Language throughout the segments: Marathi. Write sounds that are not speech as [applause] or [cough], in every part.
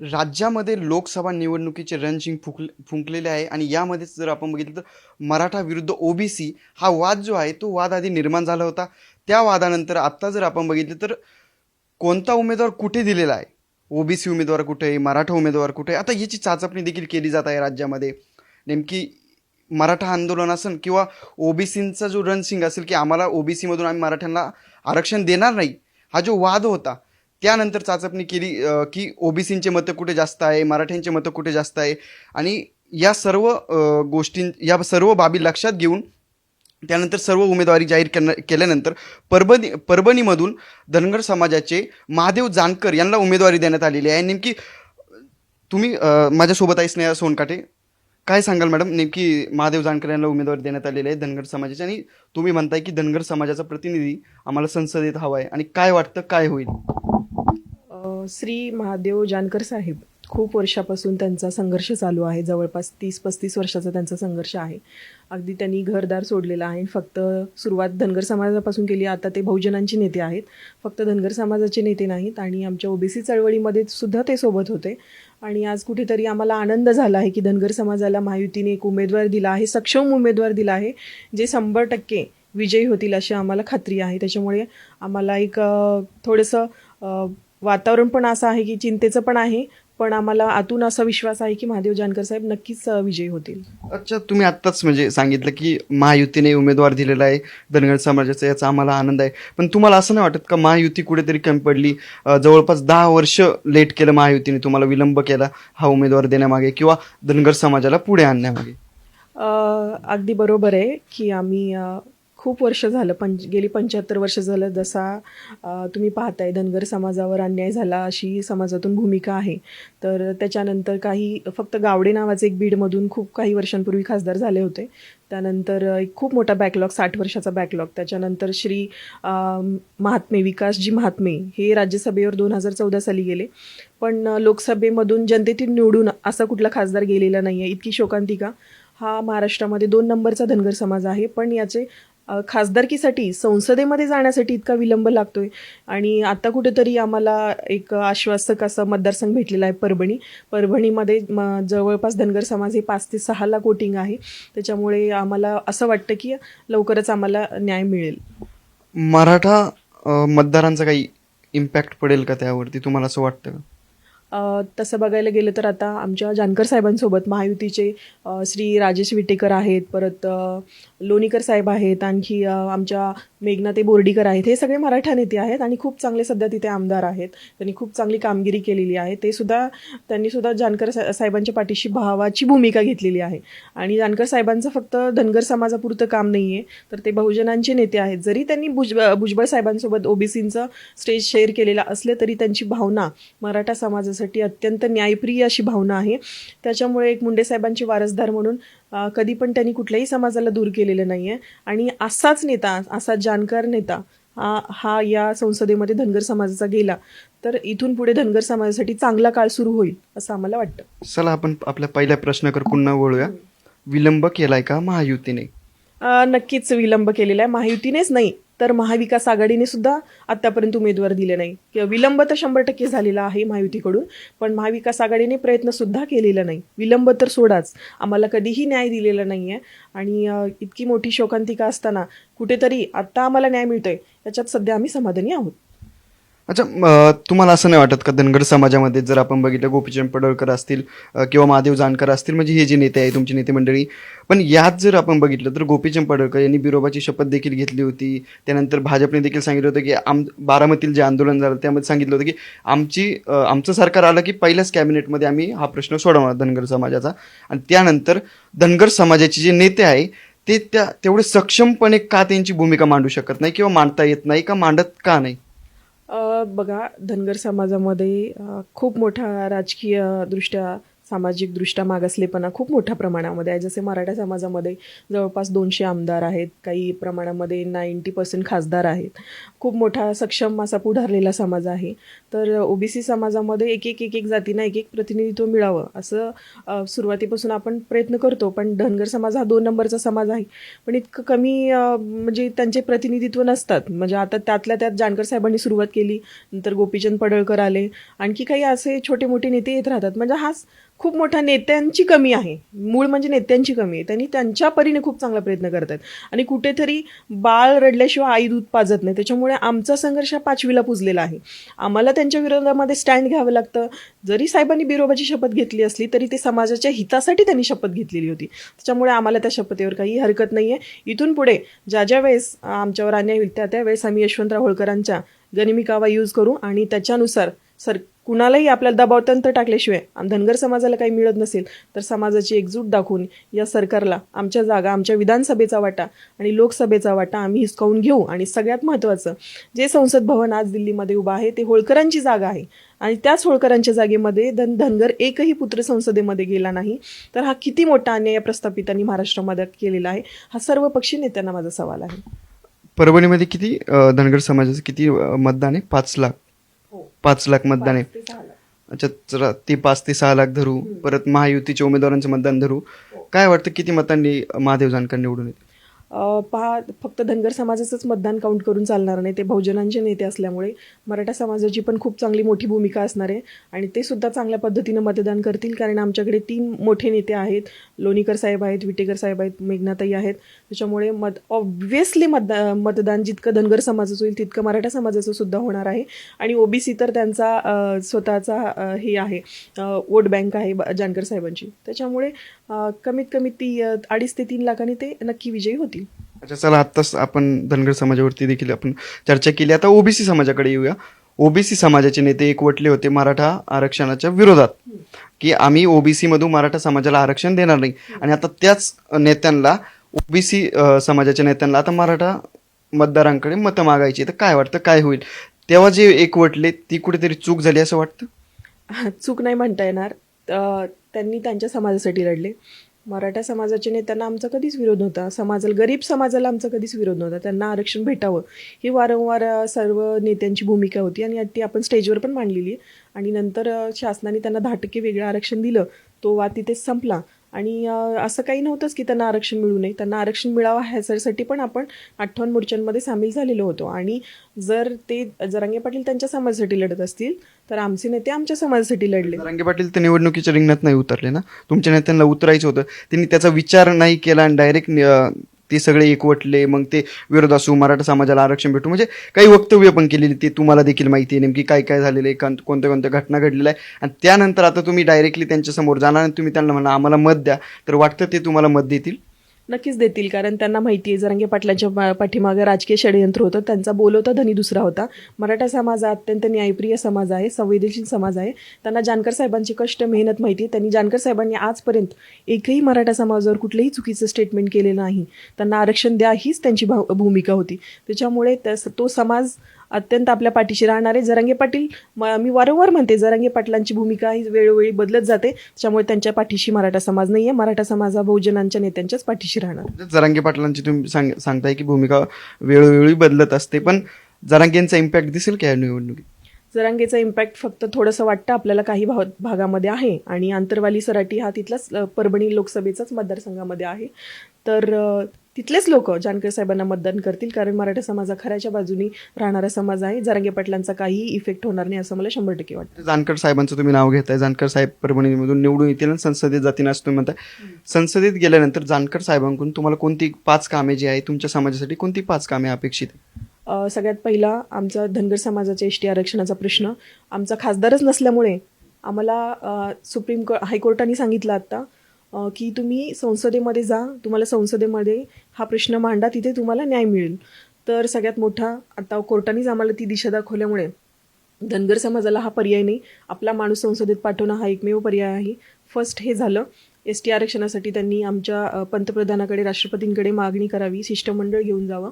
राज्यामध्ये लोकसभा निवडणुकीचे रणशिंग फुंक फुंकलेले आहे आणि यामध्येच जर आपण बघितलं तर मराठा विरुद्ध ओबीसी हा वाद जो आहे तो वाद आधी निर्माण झाला होता. त्या वादानंतर आत्ता जर आपण बघितलं तर कोणता उमेदवार कुठे दिलेला आहे? ओबीसी उमेदवार कुठे आहे? मराठा उमेदवार कुठे आहे? आता याची चाचपणी देखील केली जात आहे राज्यामध्ये. नेमकी मराठा आंदोलन असेल किंवा ओबीसींचा जो रणसिंग असेल की आम्हाला ओबीसीमधून आम्ही मराठ्यांना आरक्षण देणार नाही हा जो वाद होता त्यानंतर चाचपणी केली की ओबीसींचे मतं कुठे जास्त आहे मराठ्यांचे मतं कुठे जास्त आहे आणि या सर्व गोष्टीं गोष्टी या सर्व बाबी लक्षात घेऊन त्यानंतर सर्व उमेदवारी जाहीर करण्या केल्यानंतर परभणी परभणीमधून धनगर समाजाचे महादेव जानकर यांना उमेदवारी देण्यात आलेली आहे. नेमकी तुम्ही माझ्यासोबत आहे स्नेहा सोनकाटे काय सांगाल मॅडम? नेमकी महादेव जानकर यांना उमेदवारी देण्यात आलेली आहे धनगर समाजाची आणि तुम्ही म्हणताय की धनगर समाजाचा प्रतिनिधी आम्हाला संसदेत हवा आहे. आणि काय वाटतं काय होईल? श्री महादेव जानकर साहेब खूप वर्षापासून त्यांचा संघर्ष चालू आहे. जवळपास तीस पस्तीस वर्षाचा त्यांचा संघर्ष आहे. अगदी त्यांनी घरदार सोडलेला आहे. फक्त सुरुवात धनगर समाजापासून केली. आता ते बहुजनांचे नेते आहेत. फक्त धनगर समाजाचे नेते नाहीत आणि आमच्या ओबीसी चळवळीमध्ये सुद्धा ते सोबत होते. आणि आज कुठेतरी आम्हाला आनंद झाला आहे की धनगर समाजाला महायुतीने एक उमेदवार दिला आहे सक्षम उमेदवार दिला आहे जे शंभर टक्के विजयी होतील अशी आम्हाला खात्री आहे. त्याच्यामुळे आम्हाला एक थोडंसं वातावरण पण असं आहे की चिंतेचं पण आहे पण आम्हाला आतून असा विश्वास आहे की महादेव जानकर साहेब नक्कीच विजयी होतील. अच्छा तुम्ही आत्ताच म्हणजे सांगितलं की महायुतीने उमेदवार दिलेला आहे धनगर समाजाचा याचा आम्हाला आनंद आहे. पण तुम्हाला असं नाही वाटत का महायुती कुठेतरी कमी पडली? जवळपास दहा वर्ष लेट केलं महायुतीने तुम्हाला विलंब केला हा उमेदवार देण्यामागे किंवा धनगर समाजाला पुढे आणण्यामागे? अगदी बरोबर आहे की आम्ही खूप वर्ष झालं पंच गेली पंच्याहत्तर वर्ष झालं जसा तुम्ही पाहताय धनगर समाजावर अन्याय झाला अशी समाजातून भूमिका आहे. तर त्याच्यानंतर काही फक्त गावडे नावाचे एक बीडमधून खूप काही वर्षांपूर्वी खासदार झाले होते. त्यानंतर एक खूप मोठा बॅकलॉग साठ वर्षाचा बॅकलॉग त्याच्यानंतर श्री महात्मे विकासजी महात्मे हे राज्यसभेवर दोन हजार चौदा साली गेले. पण लोकसभेमधून जनतेतून निवडून असा कुठला खासदार गेलेला नाही आहे इतकी शोकांतिका. हा महाराष्ट्रामध्ये दोन नंबरचा धनगर समाज आहे. पण याचे खासदारकीसाठी संसदेमध्ये जाण्यासाठी इतका विलंब लागतोय. आणि आता कुठेतरी आम्हाला एक आश्वासक असा मतदारसंघ भेटलेला आहे परभणी. परभणीमध्ये म जवळपास धनगर समाज हे पाच ते सहाला कोटिंग आहे. त्याच्यामुळे आम्हाला असं वाटतं की लवकरच आम्हाला न्याय मिळेल. मराठा मतदारांचा काही इम्पॅक्ट पडेल का त्यावरती? तुम्हाला असं वाटतं का? तसं बघायला गेलं तर आता आमच्या जानकर साहेबांसोबत महायुतीचे श्री राजेश विटेकर आहेत परत लोणीकर साहेब आहेत आणखी आमच्या मेघनाते बोर्डीकर आहेत. हे सगळे मराठा नेते आहेत आणि खूप चांगले सध्या तिथे आमदार आहेत. त्यांनी खूप चांगली कामगिरी केलेली आहे. ते सुद्धा त्यांनी सुद्धा जानकर सा- साहेबांच्या पाठीशी भावाची भूमिका घेतलेली आहे. आणि जानकर साहेबांचं फक्त धनगर समाजापुरतं काम नाही आहे तर ते बहुजनांचे नेते आहेत. जरी त्यांनी भुज भुजबळ साहेबांसोबत ओबीसींचं स्टेज शेअर केलेला असले तरी त्यांची भावना मराठा समाजासाठी अत्यंत न्यायप्रिय अशी भावना आहे. त्याच्यामुळे एक मुंडे साहेबांचे वारसदार म्हणून कधी पण त्यांनी कुठल्याही समाजाला दूर केलेलं नाही आहे आणि असाच नेता असा जाणकार नेता हा हा या संसदेमध्ये धनगर समाजाचा गेला तर इथून पुढे धनगर समाजासाठी चांगला काळ सुरू होईल असं आम्हाला वाटतं. चला आपण आपल्या पहिल्या प्रश्नाकडे पुन्हा वळूया. विलंब केलाय का महायुतीने? नक्कीच विलंब केलेला आहे. महायुतीनेच नाही तर महाविकास आघाडीने सुद्धा आतापर्यंत उमेदवार दिले नाही. किंवा विलंब तर शंभर टक्के झालेला आहे महायुतीकडून पण महाविकास आघाडीने प्रयत्न सुद्धा केलेला नाही. विलंब तर सोडाच. आम्हाला कधीही न्याय दिलेला नाही आहे आणि इतकी मोठी शोकांतिका असताना कुठेतरी आत्ता आम्हाला न्याय मिळतोय. याच्यात सध्या आम्ही समाधानी आहोत. अच्छा तुम्हाला असं नाही वाटत का धनगर समाजामध्ये जर आपण बघितलं गोपीचंद पडळकर असतील किंवा महादेव जानकर असतील म्हणजे हे जे नेते आहे तुमचे नेते मंडळी पण यात जर आपण बघितलं तर गोपीचंद पडळकर यांनी बिरोबाची शपथ देखील घेतली होती. त्यानंतर भाजपने देखील सांगितलं होतं की आम बारामतील जे आंदोलन झालं त्यामध्ये सांगितलं होतं की आमची आमचं सरकार आलं की पहिल्याच कॅबिनेटमध्ये आम्ही हा प्रश्न सोडवणार धनगर समाजाचा. आणि त्यानंतर धनगर समाजाचे जे नेते आहे ते त्या तेवढे सक्षमपणे का त्यांची भूमिका मांडू शकत नाही किंवा मांडता येत नाही का मांडत का नाही? बघा धनगर समाजामध्ये खूप मोठा राजकीय दृष्ट्या सामाजिकदृष्ट्या मागासलेपणा खूप मोठ्या प्रमाणामध्ये आहे. जसे मराठा समाजामध्ये जवळपास दोनशे आमदार आहेत काही प्रमाणामध्ये नाईंटी पर्सेंट खासदार आहेत. खूप मोठा सक्षम असा पुढारलेला समाज आहे. तर ओबीसी समाजामध्ये एक एक एक एक जातींना एक एक प्रतिनिधित्व मिळावं असं सुरुवातीपासून आपण प्रयत्न करतो. पण धनगर समाज हा दोन नंबरचा समाज आहे. पण इतकं कमी म्हणजे त्यांचे प्रतिनिधित्व नसतात. म्हणजे आता त्यातल्या त्यात जानकर साहेबांनी सुरुवात केली नंतर गोपीचंद पडळकर आले. आणखी काही असे छोटे मोठे नेते येत राहतात. म्हणजे हाच खूप मोठा नेत्यांची कमी आहे. मूळ म्हणजे नेत्यांची कमी आहे. त्यांनी त्यांच्या परीने खूप चांगला प्रयत्न करतात. आणि कुठेतरी बाळ रडल्याशिवाय आई दूध पाजत नाही. त्याच्यामुळे आमचा संघर्ष पाचवीला पुजलेला आहे. आम्हाला त्यांच्या विरोधामध्ये स्टँड घ्यावं लागतं. जरी साहेबांनी बिरोबाची शपथ घेतली असली तरी ते समाजाच्या हितासाठी त्यांनी शपथ घेतलेली होती. त्याच्यामुळे आम्हाला त्या शपथेवर काही हरकत नाही आहे इथून पुढे ज्या ज्या वेळेस आमच्यावर अन्याय होईल त्या त्यावेळेस आम्ही यशवंतराव होळकरांच्या गनिमिकावा यूज करू आणि त्याच्यानुसार सर कुणालाही आपल्याला दबावतंत्र टाकल्याशिवाय आणि धनगर समाजाला काही मिळत नसेल तर समाजाची एकजूट दाखवून या सरकारला आमच्या जागा आमच्या विधानसभेचा वाटा आणि लोकसभेचा वाटा आम्ही हिसकावून घेऊ. आणि सगळ्यात महत्त्वाचं जे संसद भवन आज दिल्लीमध्ये उभं आहे ते होळकरांची जागा आहे. आणि त्याच होळकरांच्या जागेमध्ये धन धनगर एकही पुत्र संसदेमध्ये गेला नाही. तर हा किती मोठा अन्याय या प्रस्थापितांनी महाराष्ट्रामध्ये केलेला आहे हा सर्व पक्षी नेत्यांना माझा सवाल आहे. परभणीमध्ये किती धनगर समाजाचं किती मतदान आहे? पाच लाख. पाच लाख मतदान आहे. अच्छा ते पाच ते सहा लाख धरू. परत महायुतीच्या उमेदवारांचं मतदान धरू. काय वाटतं किती मतांनी महादेव जानकर निवडून येते पहा फक्त धनगर समाजाचंच मतदान काउंट करून चालणार नाही. ते बहुजनांचे नेते असल्यामुळे मराठा समाजाची पण खूप चांगली मोठी भूमिका असणार आहे आणि ते सुद्धा चांगल्या पद्धतीनं मतदान करतील कारण आमच्याकडे तीन मोठे नेते आहेत. लोणीकर साहेब आहेत विटेकर साहेब आहेत मेघनाताई आहेत. त्याच्यामुळे मत ऑब्व्हियसली मतदा मतदान जितकं धनगर समाजाचं होईल तितकं मराठा समाजाचं सुद्धा होणार आहे. आणि ओबीसी तर त्यांचा स्वतःचा हे आहे. वोट बँक आहे ब- जानकर साहेबांची. त्याच्यामुळे कमीत कमी ती अडीच ते तीन लाखांनी ते नक्की विजयी होतील. अच्छा चला आत्ताच आपण धनगर समाजावरती देखील आपण चर्चा केली. आता ओबीसी समाजाकडे येऊया. ओबीसी समाजाचे नेते एकवटले होते मराठा आरक्षणाच्या विरोधात. की आम्ही ओबीसी मधून मराठा समाजाला आरक्षण देणार नाही. आणि आता त्याच नेत्यांना ओबीसी समाजाच्या नेत्यांना आता मराठा मतदारांकडे मतं मागायची. तर काय वाटतं? काय होईल? तेव्हा जे एकवटले ती कुठेतरी चूक झाली असं वाटतं? [laughs] चूक नाही म्हणता येणार. त्यांनी त्यांच्या समाजासाठी लढले. मराठा समाजाच्या नेत्यांना आमचा कधीच विरोध नव्हता. समाजाला गरीब समाजाला आमचा कधीच विरोध नव्हता. त्यांना आरक्षण भेटावं. ही वारंवार सर्व नेत्यांची भूमिका होती आणि ती आपण स्टेजवर पण मांडलेली आहे. आणि नंतर शासनाने त्यांना दहा टक्के वेगळं आरक्षण दिलं. तो वाद तिथेच संपला. आणि असं काही नव्हतंच की त्यांना आरक्षण मिळू नये. त्यांना आरक्षण मिळावं ह्यासाठी पण आपण अठ्ठावन्न मोर्चांमध्ये सामील झालेलो होतो. आणि जर ते जरांगे पाटील त्यांच्या समाजासाठी लढत असतील तर आमचे नेते आमच्या समाजासाठी लढले. जरांगे पाटील तर निवडणुकीच्या रिंगणात नाही उतरले ना? तुमच्या नेत्यांना उतरायचं होतं. त्यांनी त्याचा विचार नाही केला आणि डायरेक्ट ते सगळे एकवटले मग ते विरोध असू मराठा समाजाला आरक्षण भेटू. म्हणजे काही वक्तव्य पण केलेली ते तुम्हाला देखील माहिती आहे नेमकी काय काय झालेलं आहे कोण- कोणत्या कोणत्या घटना घडलेल्या आहे आणि त्यानंतर आता तुम्ही डायरेक्टली त्यांच्यासमोर जाणार आणि तुम्ही त्यांना म्हणा आम्हाला मत द्या. तर वाटतं ते तुम्हाला मत देतील. नक्कीच देतील कारण त्यांना माहिती आहे. जरांगे पाटलांच्या पा- पाठीमागे राजकीय षडयंत्र होतं. त्यांचा बोलवता धनी दुसरा होता. मराठा समाज हा अत्यंत न्यायप्रिय समाज आहे संवेदनशील समाज आहे. त्यांना जानकर साहेबांची कष्ट मेहनत माहिती आहे. त्यांनी जानकर साहेबांनी आजपर्यंत एकही मराठा समाजावर कुठलंही चुकीचं स्टेटमेंट केलेलं नाही. त्यांना आरक्षण द्या हीच त्यांची भूमिका होती. त्याच्यामुळे तो समाज अत्यंत आपल्या पाठीशी राहणार आहे जरांगे पाटील. म- वारंवार म्हणते जरांगे पाटलांची भूमिका ही वेळोवेळी बदलत जाते. त्याच्यामुळे त्यांच्या पाठीशी मराठा समाज नाही आहे मराठा समाज हा बहुजनांच्या नेत्यांच्याच पाठीशी राहणार. जरांगे पाटलांची तुम्ही सांग सांगताय की भूमिका वेळोवेळी बदलत असते पण जरांगेंचा इम्पॅक्ट दिसेल का या निवडणुकीत? जरांगेचा इम्पॅक्ट फक्त थोडंसं वाटतं आपल्याला काही भाव भागामध्ये आहे. आणि आंतरवाली सराटी हा तिथलाच परभणी लोकसभेचाच मतदारसंघामध्ये आहे. तर तिथलेच लोक जानकर साहेबांना मतदान करतील कारण मराठा समाज हा खऱ्याच्या बाजूनी राहणारा समाज आहे. जरांगे पाटलांचा काहीही इफेक्ट होणार नाही असं मला शंभर टक्के वाटतं. जानकर साहेबांचं तुम्ही नाव घेताय. जानकर साहेब परभणीमधून निवडून येतील आणि संसदेत जातील असं तुम्ही म्हणताय. संसदेत गेल्यानंतर जानकर साहेबांकडून तुम्हाला कोणती पाच कामे जी आहे तुमच्या समाजासाठी कोणती पाच कामे अपेक्षित आहे सगळ्यात पहिला आमचा धनगर समाजाच्या एस टी आरक्षणाचा प्रश्न. आमचा खासदारच नसल्यामुळे आम्हाला सुप्रीम को हायकोर्टाने सांगितलं आत्ता की तुम्ही संसदेमध्ये जा तुम्हाला संसदेमध्ये हा प्रश्न मांडा तिथे तुम्हाला न्याय मिळेल. तर सगळ्यात मोठा आता कोर्टानेच आम्हाला ती दिशा दाखवल्यामुळे धनगर समाजाला हा पर्याय नाही. आपला माणूस संसदेत पाठवणं हा एकमेव पर्याय आहे. फर्स्ट हे झालं. एस टी आरक्षणासाठी त्यांनी आमच्या पंतप्रधानाकडे राष्ट्रपतींकडे मागणी करावी शिष्टमंडळ घेऊन जावं.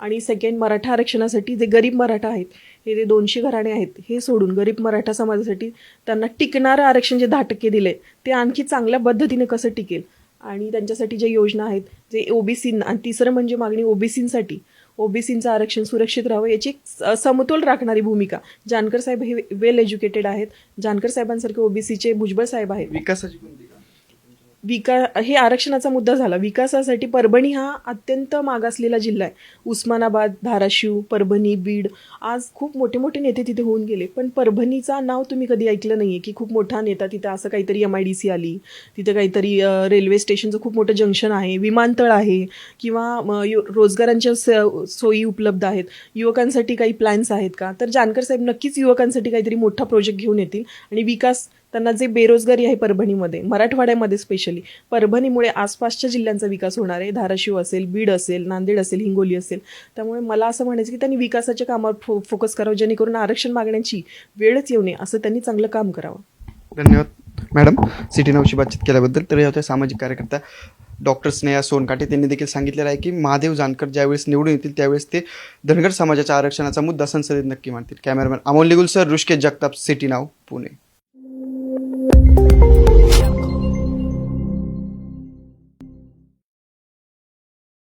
आणि सेकंड मराठा आरक्षणासाठी जे गरीब मराठा आहेत हे जे दोनशे घराणे आहेत हे सोडून गरीब मराठा समाजासाठी त्यांना टिकणारं आरक्षण जे दहा टक्के दिले ते आणखी चांगल्या पद्धतीने कसं टिकेल? आणि त्यांच्यासाठी ज्या योजना आहेत जे ओबीसींना आणि तिसरं म्हणजे मागणी ओबीसींसाठी ओबीसींचं आरक्षण सुरक्षित राहावं याची एक समतोल राखणारी भूमिका. जानकर साहेब हे वेल एज्युकेटेड आहेत. जानकर साहेबांसारखे ओबीसीचे भुजबळ साहेब आहेत. विकासाची विका हे आरक्षणाचा मुद्दा झाला. विकासासाठी परभणी हा अत्यंत मागासलेला जिल्हा आहे. उस्मानाबाद धाराशिव परभणी बीड आज खूप मोठे मोठे नेते तिथे होऊन गेले. पण परभणीचा नाव तुम्ही कधी ऐकलं नाही आहे की खूप मोठा नेता तिथे असं काहीतरी एम आय डी सी आली. तिथे काहीतरी रेल्वे स्टेशनचं खूप मोठं जंक्शन आहे विमानतळ आहे किंवा म, रोजगारांच्या स- सोयी उपलब्ध आहेत. युवकांसाठी काही प्लॅन्स आहेत का? तर जानकर साहेब नक्कीच युवकांसाठी काहीतरी मोठा प्रोजेक्ट घेऊन येतील. आणि विकास त्यांना जे बेरोजगारी आहे परभणीमध्ये मराठवाड्यामध्ये स्पेशली परभणीमुळे आसपासच्या जिल्ह्यांचा विकास होणार आहे. धाराशिव असेल बीड असेल नांदेड असेल हिंगोली असेल. त्यामुळे मला असं म्हणायचं की त्यांनी विकासाच्या कामावर फो फोकस करावं जेणेकरून आरक्षण मागण्याची वेळच येऊ नये असं त्यांनी चांगलं काम करावं. धन्यवाद मॅडम. सिटी नऊशी बातचीत केल्याबद्दल. तर होत्या सामाजिक कार्यकर्त्या डॉक्टर स्नेहा सोनकाटे. त्यांनी देखील सांगितलेलं आहे की महादेव जानकर ज्यावेळेस निवडून येतील त्यावेळेस ते धनगर समाजाच्या आरक्षणाचा मुद्दा संसदेत नक्की मांडतील. Cameraman Amol Nigul sir Rishikesh Jagtap city नाव पुणे.